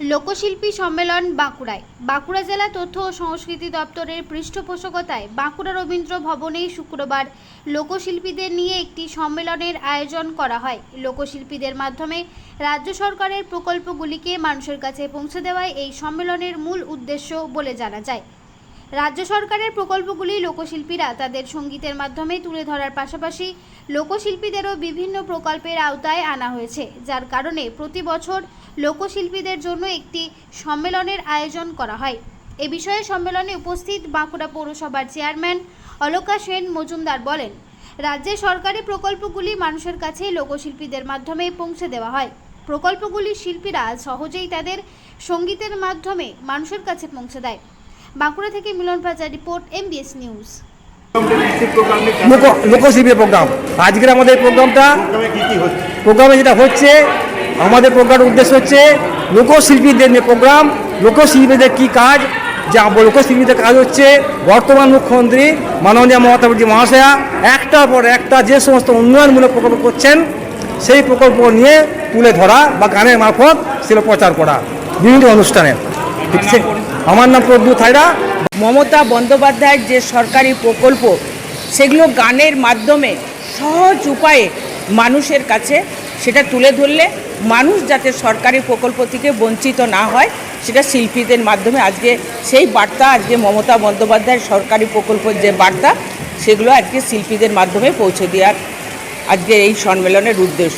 লোকশিল্পী সম্মেলন বাঁকুড়ায়। বাঁকুড়া জেলা তথ্য ও সংস্কৃতি দপ্তরের পৃষ্ঠপোষকতায় বাঁকুড়া রবীন্দ্র ভবনে শুক্রবার লোকশিল্পীদের নিয়ে একটি সম্মেলনের আয়োজন করা হয়। লোকশিল্পীদের মাধ্যমে রাজ্য সরকারের প্রকল্পগুলিকে মানুষের কাছে পৌঁছে দেওয়াই এই সম্মেলনের মূল উদ্দেশ্য বলে জানা যায়। রাজ্য সরকারের প্রকল্পগুলি লোকশিল্পীরা তাদের সঙ্গীতের মাধ্যমে তুলে ধরার পাশাপাশি লোকশিল্পীদেরও বিভিন্ন প্রকল্পের আওতায় আনা হয়েছে, যার কারণে প্রতি বছর লোকশিল্পীদের জন্য একটি সম্মেলনের আয়োজন করা হয়। এ বিষয়ে সম্মেলনে উপস্থিত বাঁকুড়া পৌরসভার চেয়ারম্যান অলকা সেন মজুমদার বলেন, রাজ্যে সরকারি প্রকল্পগুলি মানুষের কাছে লোকশিল্পীদের মাধ্যমে পৌঁছে দেওয়া হয়। প্রকল্পগুলি শিল্পীরা সহজেই তাদের সঙ্গীতের মাধ্যমে মানুষের কাছে পৌঁছে দেয়। বাঁকুড়া থেকে মিলন প্রাজার রিপোর্ট এমবিএস নিউজ লোক লোকশিল্পীর প্রোগ্রাম আজকের আমাদের প্রোগ্রামটা প্রোগ্রামে যেটা হচ্ছে, আমাদের প্রোগ্রামের উদ্দেশ্য হচ্ছে লোকশিল্পীদের নিয়ে প্রোগ্রাম লোকশিল্পীদের কী কাজ? যে লোকশিল্পীদের কাজ হচ্ছে বর্তমান মুখ্যমন্ত্রী মাননীয় মমতা ব্যানার্জি মহাশয়া একটার পর একটা যে সমস্ত উন্নয়নমূলক প্রকল্প করছেন, সেই প্রকল্প নিয়ে তুলে ধরা বা গানের মারফত সেগুলো প্রচার করা। বিভিন্ন অনুষ্ঠানে। ঠিক আছে আমার নাম প্রদ্যু থাইরা। মমতা বন্দ্যোপাধ্যায়ের যে সরকারি প্রকল্প, সেগুলো গানের মাধ্যমে সহজ উপায়ে মানুষের কাছে সেটা তুলে ধরলে মানুষ যাতে সরকারি প্রকল্প থেকে বঞ্চিত না হয়, সেটা শিল্পীদের মাধ্যমে। আজকে সেই বার্তা, আজকে মমতা বন্দ্যোপাধ্যায়ের সরকারি প্রকল্পের যে বার্তা, সেগুলো আজকে শিল্পীদের মাধ্যমে পৌঁছে দেওয়ার আজকে এই সম্মেলনের উদ্দেশ্য।